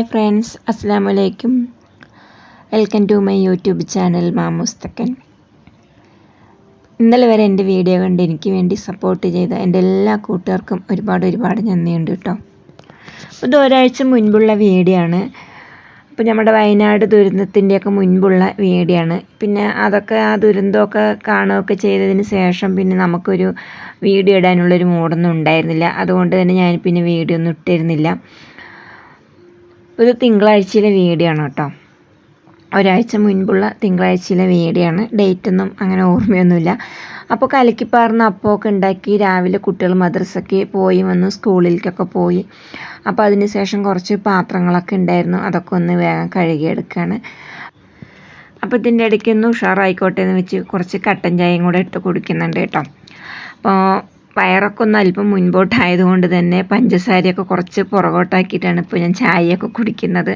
Hi friends അസ്സാം വലൈക്കും welcome to my YouTube channel മാമുസ്തക്കൻ ഇന്നലെ വരെ എന്റെ വീഡിയോ കണ്ട് എനിക്ക് വേണ്ടി സപ്പോർട്ട് ചെയ്ത എന്റെ എല്ലാ കൂട്ടുകാർക്കും ഒരുപാട് ഒരുപാട് നന്ദിയുണ്ട് കേട്ടോ ഇത് ഒരാഴ്ച മുൻപുള്ള വീഡിയോ ആണ്. അപ്പോൾ നമ്മുടെ വയനാട് ദുരന്തത്തിന്റെയൊക്കെ മുൻപുള്ള വീഡിയോ ആണ്. പിന്നെ അതൊക്കെ ആ ദുരന്തമൊക്കെ കാണുകയൊക്കെ ചെയ്തതിന് ശേഷം പിന്നെ നമുക്കൊരു വീഡിയോ ഇടാനുള്ളൊരു മൂഡൊന്നും ഉണ്ടായിരുന്നില്ല. അതുകൊണ്ട് തന്നെ ഞാൻ പിന്നെ വീഡിയോ ഒന്നും ഇട്ടിരുന്നില്ല. ഒരു തിങ്കളാഴ്ചയിലെ വീഡിയോ ആണ് കേട്ടോ. ഒരാഴ്ച മുൻപുള്ള തിങ്കളാഴ്ചയിലെ വീഡിയോ ആണ് ഡേറ്റൊന്നും അങ്ങനെ ഓർമ്മയൊന്നുമില്ല. അപ്പോൾ കലക്കിപ്പാർന്ന അപ്പമൊക്കെ ഉണ്ടാക്കി രാവിലെ കുട്ടികൾ മദ്രസയ്ക്ക് പോയി വന്നു സ്കൂളിലേക്കൊക്കെ പോയി. അപ്പോൾ അതിന് ശേഷം കുറച്ച് പാത്രങ്ങളൊക്കെ ഉണ്ടായിരുന്നു. അതൊക്കെ ഒന്ന് വേഗം കഴുകിയെടുക്കുകയാണ് അപ്പോൾ ഇതിന്റെ ഇടയ്ക്ക് ഒന്ന് ഉഷാറായിക്കോട്ടെ എന്ന് വെച്ച് കുറച്ച് കട്ടൻ ചായയും കൂടെ ഇട്ട് കുടിക്കുന്നുണ്ട് കേട്ടോ. അപ്പോൾ വയറൊക്കെ ഒന്ന് അല്പം മുൻപോട്ടായതുകൊണ്ട് തന്നെ പഞ്ചസാരയൊക്കെ കുറച്ച് പുറകോട്ടാക്കിയിട്ടാണ് ഇപ്പോൾ ഞാൻ ചായയൊക്കെ കുടിക്കുന്നത്.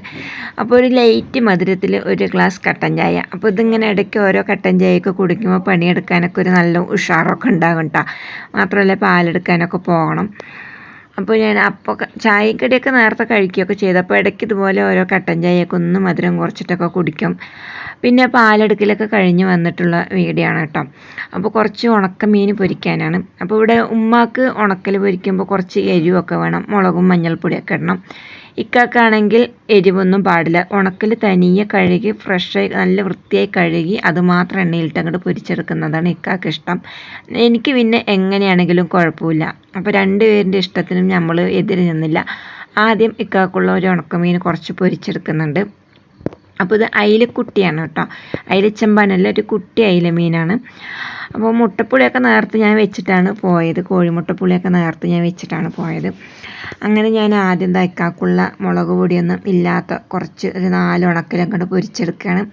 അപ്പോൾ ഒരു ലൈറ്റ് മധുരത്തിൽ ഒരു ഗ്ലാസ് കട്ടൻ ചായ. അപ്പോൾ ഇതിങ്ങനെ ഇടയ്ക്ക് ഓരോ കട്ടൻ ചായയൊക്കെ കുടിക്കുമ്പോൾ പണിയെടുക്കാനൊക്കെ ഒരു നല്ല ഉഷാറൊക്കെ ഉണ്ടാകും കേട്ടോ മാത്രമല്ല പാലെടുക്കാനൊക്കെ പോകണം. അപ്പോൾ ഞാൻ അപ്പോൾ ചായക്കടിയൊക്കെ നേരത്തെ കഴിക്കുകയൊക്കെ ചെയ്തു. അപ്പോൾ ഇടയ്ക്ക് ഇതുപോലെ ഓരോ കട്ടൻ ചായയൊക്കെ ഒന്ന് മധുരം കുറച്ചിട്ടൊക്കെ കുടിക്കും. പിന്നെ പാലെടുക്കലൊക്കെ കഴിഞ്ഞ് വന്നിട്ടുള്ള വീഡിയോ ആണ് കേട്ടോ. അപ്പോൾ കുറച്ച് ഉണക്കമീൻ പൊരിക്കാനാണ്. അപ്പോൾ ഇവിടെ ഉമ്മാക്ക് ഉണക്കൽ പൊരിക്കുമ്പോൾ കുറച്ച് എരിവൊക്കെ വേണം. മുളകും മഞ്ഞൾപ്പൊടിയൊക്കെ ഇടണം. ഇക്കാക്കാണെങ്കിൽ എരിവൊന്നും പാടില്ല. ഉണക്കൽ തനിയെ കഴുകി ഫ്രഷായി നല്ല വൃത്തിയായി കഴുകി അത് മാത്രം എണ്ണയിലിട്ട് അങ്ങോട്ട് പൊരിച്ചെടുക്കുന്നതാണ് ഇക്കാക്ക് ഇഷ്ടം. എനിക്ക് പിന്നെ എങ്ങനെയാണെങ്കിലും കുഴപ്പമില്ല. അപ്പോൾ രണ്ട് പേരിന്റെ ഇഷ്ടത്തിനും നമ്മൾ എതിര് നിന്നില്ല. ആദ്യം ഇക്കാക്കുള്ള ഒരു ഉണക്കമീൻ കുറച്ച് പൊരിച്ചെടുക്കുന്നുണ്ട്. അപ്പോൾ ഇത് അയിലക്കുട്ടിയാണ് കേട്ടോ. അയിലച്ചമ്പാനല്ല ഒരു കുട്ടി അയില മീനാണ് അപ്പോൾ മുട്ടപ്പുളിയൊക്കെ നേർത്ത് ഞാൻ വെച്ചിട്ടാണ് പോയത്. കോഴിമുട്ടപ്പുളിയൊക്കെ നേർത്ത് ഞാൻ വെച്ചിട്ടാണ് പോയത്. അങ്ങനെ ഞാൻ ആദ്യം തയ്ക്കാക്കുള്ള മുളക് പൊടിയൊന്നും ഇല്ലാത്ത കുറച്ച് ഒരു നാല് ഉണക്കലും അങ്ങോട്ട് പൊരിച്ചെടുക്കുകയാണ്.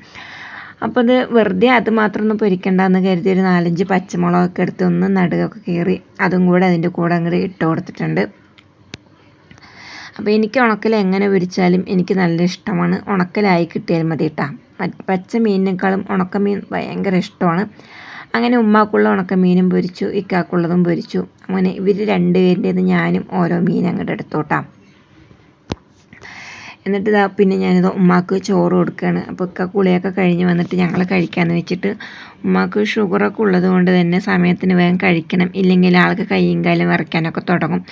അപ്പോൾ ഇത് വെറുതെ അത് മാത്രം ഒന്ന് പൊരിക്കണ്ടെന്ന് കരുതി ഒരു നാലഞ്ച് പച്ചമുളകൊക്കെ എടുത്ത് ഒന്ന് നടുകൊക്കെ കീറി അതും കൂടെ അതിന്റെ കൂടെ അങ്ങോട്ട് ഇട്ട് കൊടുത്തിട്ടുണ്ട്. അപ്പോൾ എനിക്ക് ഉണക്കൽ എങ്ങനെ പൊരിച്ചാലും എനിക്ക് നല്ല ഇഷ്ടമാണ്. ഉണക്കലായി കിട്ടിയാൽ മതി കേട്ടോ പച്ച മീനിനേക്കാളും ഉണക്കമീൻ ഭയങ്കര ഇഷ്ടമാണ്. അങ്ങനെ ഉമ്മാക്കുള്ള ഉണക്കമീനും പൊരിച്ചു ഇക്കാക്കുള്ളതും പൊരിച്ചു. അങ്ങനെ ഇവർ രണ്ടുപേരുടേത് ഞാനും ഓരോ മീൻ അങ്ങോട്ട് എടുത്തോട്ടാം. എന്നിട്ട് ഇതാ പിന്നെ ഞാനിത് ഉമ്മാക്ക് ചോറ് കൊടുക്കുകയാണ് അപ്പോൾ ഇക്ക കുളിയൊക്കെ കഴിഞ്ഞ് വന്നിട്ട് ഞങ്ങൾ കഴിക്കാമെന്ന് വെച്ചിട്ട് ഉമ്മാക്ക് ഷുഗറൊക്കെ ഉള്ളത് കൊണ്ട് തന്നെ സമയത്തിന് വേഗം കഴിക്കണം. ഇല്ലെങ്കിൽ ആൾക്ക് കൈയും കാലും വിറയ്ക്കാനൊക്കെ തുടങ്ങും.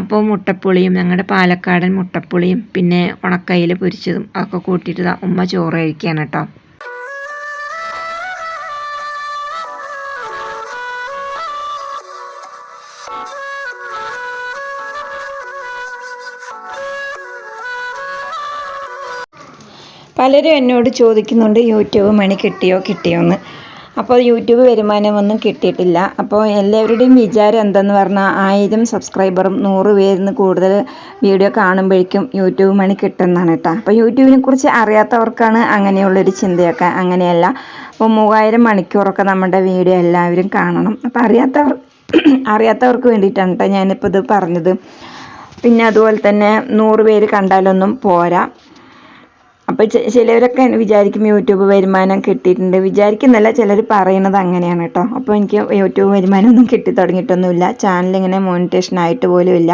അപ്പോൾ മുട്ടപ്പുളിയും ഞങ്ങളുടെ പാലക്കാടൻ മുട്ടപ്പുളിയും പിന്നെ ഉണക്കയിൽ പൊരിച്ചതും ഒക്കെ കൂട്ടിയിട്ട് ഉമ്മ ചോറ് കഴിക്കുകയാണ് കേട്ടോ. പലരും എന്നോട് ചോദിക്കുന്നുണ്ട് യൂട്യൂബ് മണി കിട്ടിയോ കിട്ടിയോ എന്ന് അപ്പോൾ യൂട്യൂബ് വരുമാനമൊന്നും കിട്ടിയിട്ടില്ല. അപ്പോൾ എല്ലാവരുടെയും വിചാരം എന്തെന്ന് പറഞ്ഞാൽ ആയിരം സബ്സ്ക്രൈബറും നൂറ് പേരിന്ന് കൂടുതൽ വീഡിയോ കാണുമ്പോഴേക്കും യൂട്യൂബ് മണി കിട്ടുന്നതാണ് കേട്ടോ. അപ്പോൾ യൂട്യൂബിനെ കുറിച്ച് അറിയാത്തവർക്കാണ് അങ്ങനെയുള്ളൊരു ചിന്തയൊക്കെ. അങ്ങനെയല്ല. അപ്പോൾ മൂവായിരം മണിക്കൂറൊക്കെ നമ്മുടെ വീഡിയോ എല്ലാവരും കാണണം. അപ്പോൾ അറിയാത്തവർ അറിയാത്തവർക്ക് വേണ്ടിയിട്ടാണ് കേട്ടോ ഞാനിപ്പോൾ ഇത് പറഞ്ഞത്. പിന്നെ അതുപോലെ തന്നെ നൂറ് പേര് കണ്ടാലൊന്നും പോരാ. അപ്പോൾ ചിലവരൊക്കെ വിചാരിക്കും യൂട്യൂബ് വരുമാനം കിട്ടിയിട്ടുണ്ട്. വിചാരിക്കുന്നല്ല ചിലർ പറയുന്നത് അങ്ങനെയാണ് കേട്ടോ. അപ്പോൾ എനിക്ക് യൂട്യൂബ് വരുമാനമൊന്നും കിട്ടി തുടങ്ങിയിട്ടൊന്നുമില്ല. ചാനൽ ഇങ്ങനെ മോണിറ്റേഷൻ ആയിട്ട് പോലും ഇല്ല.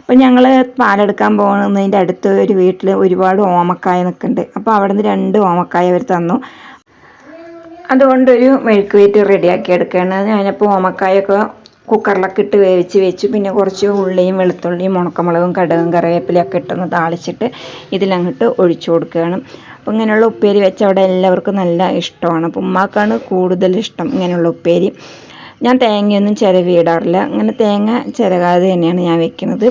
അപ്പോൾ ഞങ്ങൾ പാലെടുക്കാൻ പോകുന്നതിന്റെ അടുത്ത് ഒരു വീട്ടിൽ ഒരുപാട് ഓമക്കായ നിൽക്കുന്നുണ്ട്. അപ്പോൾ അവിടെ നിന്ന് രണ്ട് ഓമക്കായ അവർ തന്നു. അതുകൊണ്ടൊരു മെഴുക്ക് വീറ്റ് റെഡിയാക്കി എടുക്കുകയാണ്. ഞാനപ്പോൾ ഓമക്കായൊക്കെ കുക്കറിലൊക്കെ ഇട്ട് വേവിച്ച് വെച്ചു. പിന്നെ കുറച്ച് ഉള്ളിയും വെളുത്തുള്ളിയും ഉണക്കമുളകും കടുകും കറിവേപ്പിലയൊക്കെ ഇട്ടൊന്ന് താളിച്ചിട്ട് ഇതിലങ്ങോട്ട് ഒഴിച്ചു കൊടുക്കുകയാണ്. അപ്പോൾ ഇങ്ങനെയുള്ള ഉപ്പേരി വെച്ച് അവിടെ എല്ലാവർക്കും നല്ല ഇഷ്ടമാണ്. അപ്പോൾ ഉമ്മാക്കാണ് കൂടുതൽ ഇഷ്ടം ഇങ്ങനെയുള്ള ഉപ്പേരി. ഞാൻ തേങ്ങയൊന്നും ചിരവിയിടാറില്ല അങ്ങനെ തേങ്ങ ചിരകാതെ തന്നെയാണ് ഞാൻ വെക്കുന്നത്.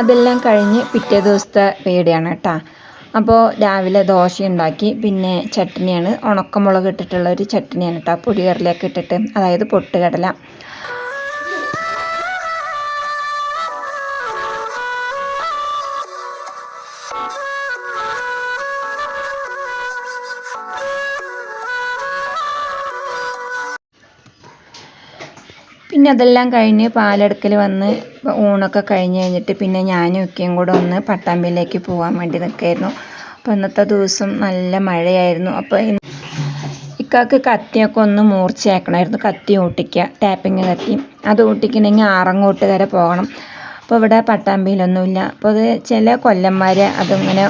അതെല്ലാം കഴിഞ്ഞ് പിറ്റേ ദിവസത്തെ പേടിയാണ് കേട്ടോ. അപ്പോൾ രാവിലെ ദോശ ഉണ്ടാക്കി പിന്നെ ചട്നിയാണ്. ഉണക്കമുളക് ഇട്ടിട്ടുള്ള ഒരു ചട്നിയാണ് കേട്ടോ. പൊടികടലയൊക്കെ ഇട്ടിട്ട് അതായത് പൊട്ടുകടല. പിന്നെ അതെല്ലാം കഴിഞ്ഞ് പാലെടുക്കൽ വന്ന് ഊണൊക്കെ കഴിഞ്ഞ് കഴിഞ്ഞിട്ട് പിന്നെ ഞാനും ഒക്കെയും കൂടെ ഒന്ന് പട്ടാമ്പിയിലേക്ക് പോകാൻ വേണ്ടി നിൽക്കുകയായിരുന്നു അപ്പോൾ ഇന്നത്തെ ദിവസം നല്ല മഴയായിരുന്നു. അപ്പോൾ ഇക്കാക്ക് കത്തിയൊക്കെ ഒന്ന് മൂർച്ചയാക്കണമായിരുന്നു. കത്തി ഓട്ടിക്കുക ടാപ്പിങ് കത്തി. അത് ഓട്ടിക്കണമെങ്കിൽ ആറങ്ങോട്ട് വരെ പോകണം. അപ്പോൾ ഇവിടെ പട്ടാമ്പിയിലൊന്നുമില്ല. അപ്പോൾ അത് ചില കൊല്ലന്മാർ അതിങ്ങനെ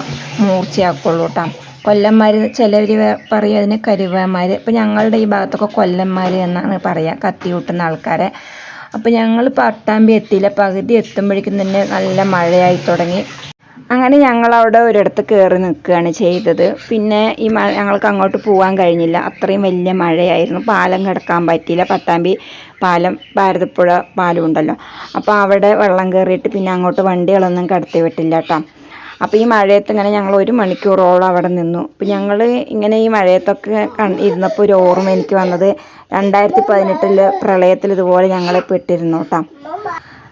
മൂർച്ചയാക്കുള്ളൂ കേട്ടോ കൊല്ലന്മാർ ചിലവർ പറയും അതിന് കരുവന്മാർ അപ്പോൾ ഞങ്ങളുടെ ഈ ഭാഗത്തൊക്കെ കൊല്ലന്മാർ എന്നാണ് പറയുക കത്തി കൂട്ടുന്ന ആൾക്കാരെ. അപ്പോൾ ഞങ്ങൾ പട്ടാമ്പി എത്തിയില്ല. പകുതി എത്തുമ്പോഴേക്കും തന്നെ നല്ല മഴയായി തുടങ്ങി. അങ്ങനെ ഞങ്ങൾ അവിടെ ഒരിടത്ത് കയറി നിൽക്കുകയാണ് ചെയ്തത്. പിന്നെ ഈ മഴ ഞങ്ങൾക്ക് അങ്ങോട്ട് പോകാൻ കഴിഞ്ഞില്ല. അത്രയും വലിയ മഴയായിരുന്നു. പാലം കിടക്കാൻ പറ്റിയില്ല. പട്ടാമ്പി പാലം ഭാരതപ്പുഴ പാലം ഉണ്ടല്ലോ. അപ്പോൾ അവിടെ വെള്ളം കയറിയിട്ട് പിന്നെ അങ്ങോട്ട് വണ്ടികളൊന്നും കടത്തി വിട്ടില്ല കേട്ടോ. അപ്പോൾ ഈ മഴയത്ത് ഇങ്ങനെ ഞങ്ങൾ ഒരു മണിക്കൂറോളം അവിടെ നിന്നു. അപ്പോൾ ഞങ്ങൾ ഇങ്ങനെ ഈ മഴയത്തൊക്കെ ഇരുന്നപ്പോൾ ഒരു ഓർമ്മ എനിക്ക് വന്നത് രണ്ടായിരത്തി പതിനെട്ടിൽ പ്രളയത്തിൽ ഇതുപോലെ ഞങ്ങളെ പെട്ടിരുന്നു കേട്ടോ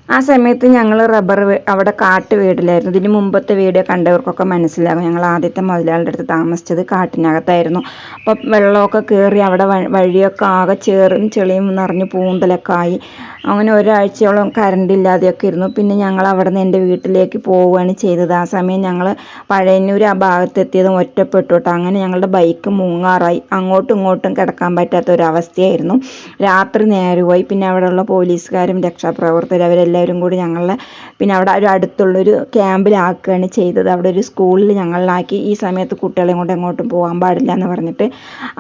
ആ സമയത്ത് ഞങ്ങൾ റബ്ബർ അവിടെ കാട്ട് വീടിലായിരുന്നു ഇതിന് മുമ്പത്തെ വീഡിയോ കണ്ടവർക്കൊക്കെ മനസ്സിലാകും. ഞങ്ങൾ ആദ്യത്തെ മുതലാളുടെ അടുത്ത് താമസിച്ചത് കാട്ടിനകത്തായിരുന്നു. അപ്പോൾ വെള്ളമൊക്കെ കയറി അവിടെ വഴിയൊക്കെ ആകെ ചേറും ചെളിയും നിറഞ്ഞ് പൂന്തലൊക്കെ ആയി. അങ്ങനെ ഒരാഴ്ചയോളം കറണ്ട് ഇല്ലാതെയൊക്കെ ഇരുന്നു. പിന്നെ ഞങ്ങൾ അവിടെ നിന്ന് എന്റെ വീട്ടിലേക്ക് പോവുകയാണ് ചെയ്തത്. ആ സമയം ഞങ്ങൾ പഴയന്നൂർ ആ ഭാഗത്തെത്തിയതും ഒറ്റപ്പെട്ടു കേട്ടോ. അങ്ങനെ ഞങ്ങളുടെ ബൈക്ക് മുങ്ങാറായി. അങ്ങോട്ടും ഇങ്ങോട്ടും കിടക്കാൻ പറ്റാത്ത ഒരു അവസ്ഥയായിരുന്നു. രാത്രി നേരമായി പിന്നെ അവിടെയുള്ള പോലീസുകാരും രക്ഷാപ്രവർത്തകരും അവരെല്ലാവരും കൂടി ഞങ്ങളെ പിന്നെ അവിടെ ഒരു അടുത്തുള്ളൊരു ക്യാമ്പിലാക്കുകയാണ് ചെയ്തത്. അവിടെ ഒരു സ്കൂളിൽ ഞങ്ങളിലാക്കി ഈ സമയത്ത് കുട്ടികളെ കൊണ്ട് എങ്ങോട്ടും പോകാൻ പാടില്ല എന്ന് പറഞ്ഞിട്ട്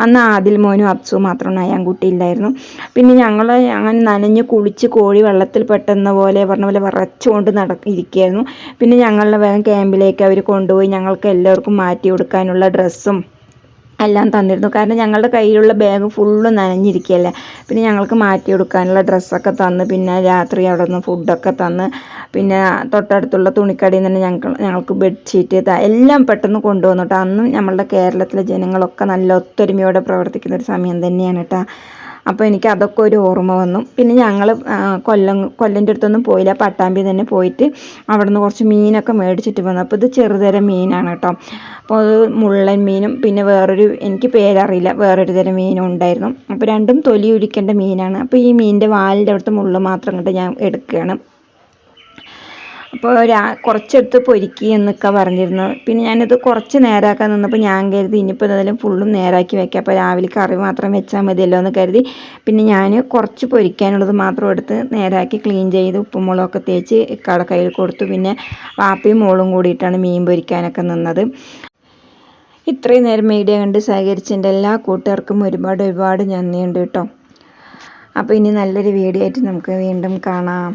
അന്ന് ആദിൽ മോനും അപ്സു മാത്രമാണ് ഞാൻ കുട്ടിയില്ലായിരുന്നു പിന്നെ ഞങ്ങൾ അങ്ങനെ നനഞ്ഞ് കുളിച്ച് കോഴി വെള്ളത്തിൽ പെട്ടെന്ന പോലെ പറഞ്ഞ പോലെ വിറച്ചുകൊണ്ട് നട പിന്നെ ഞങ്ങളുടെ വേഗം ക്യാമ്പിലേക്ക് അവർ കൊണ്ടുപോയി ഞങ്ങൾക്ക് എല്ലാവർക്കും മാറ്റി കൊടുക്കാനുള്ള ഡ്രസ്സും എല്ലാം തന്നിരുന്നു. കാരണം ഞങ്ങളുടെ കയ്യിലുള്ള ബാഗ് ഫുള്ള് നനഞ്ഞിരിക്കുകയല്ലേ. പിന്നെ ഞങ്ങൾക്ക് മാറ്റി കൊടുക്കാനുള്ള ഡ്രസ്സൊക്കെ തന്ന് പിന്നെ രാത്രി അവിടെ നിന്ന് ഫുഡൊക്കെ തന്ന് പിന്നെ തൊട്ടടുത്തുള്ള തുണിക്കടയിൽ നിന്ന് ഞങ്ങൾക്ക് ഞങ്ങൾക്ക് ബെഡ്ഷീറ്റ് എല്ലാം പെട്ടെന്ന് കൊണ്ടുവന്നു അന്നും നമ്മളുടെ കേരളത്തിലെ ജനങ്ങളൊക്കെ നല്ല ഒത്തൊരുമയോടെ പ്രവർത്തിക്കുന്ന ഒരു സമയം തന്നെയാണ് കേട്ടോ അപ്പോൾ എനിക്ക് അതൊക്കെ ഒരു ഓർമ്മ വന്നു. പിന്നെ ഞങ്ങൾ കൊല്ലം കൊല്ലന്റെ അടുത്തൊന്നും പോയില്ല. പട്ടാമ്പി തന്നെ പോയിട്ട് അവിടെ നിന്ന് കുറച്ച് മീനൊക്കെ മേടിച്ചിട്ട് വന്നു. അപ്പോൾ ഇത് ചെറുതരം മീനാണ് കേട്ടോ. അപ്പോൾ അത് മുള്ളൻ മീനും പിന്നെ വേറൊരു എനിക്ക് പേരറിയില്ല. വേറൊരു തരം മീനും ഉണ്ടായിരുന്നു. അപ്പോൾ രണ്ടും തൊലി ഉരിക്കേണ്ട മീനാണ്. അപ്പോൾ ഈ മീനിന്റെ വാലിന്റെ അവിടുത്തെ മുള്ള് മാത്രം കണ്ട് ഞാൻ എടുക്കുകയാണ്. അപ്പോൾ രാ കുറച്ചെടുത്ത് പൊരിക്കി എന്നൊക്കെ പറഞ്ഞിരുന്നു. പിന്നെ ഞാനിത് കുറച്ച് നേരാക്കാൻ നിന്നപ്പോൾ ഞാൻ കരുതി ഇനിയിപ്പോൾ ഇതെല്ലാം ഫുള്ളും നേരാക്കി വെക്കാം. അപ്പോൾ രാവിലെ കറി മാത്രം വെച്ചാൽ മതിയല്ലോ എന്ന് കരുതി. പിന്നെ ഞാൻ കുറച്ച് പൊരിക്കാനുള്ളത് മാത്രം എടുത്ത് നേരാക്കി ക്ലീൻ ചെയ്ത് ഉപ്പും മുളകൊക്കെ തേച്ച് കട കയ്യിൽ കൊടുത്തു. പിന്നെ വാപ്പയും മോളും കൂടിയിട്ടാണ് മീൻ പൊരിക്കാനൊക്കെ നിന്നത്. ഇത്രയും നേരം മീഡിയ കണ്ട് സഹകരിച്ചതിന്റെ എല്ലാ കൂട്ടുകാർക്കും ഒരുപാട് ഒരുപാട് നന്ദിയുണ്ട് കേട്ടോ. അപ്പോൾ ഇനി നല്ലൊരു വീഡിയോ ആയിട്ട് നമുക്ക് വീണ്ടും കാണാം.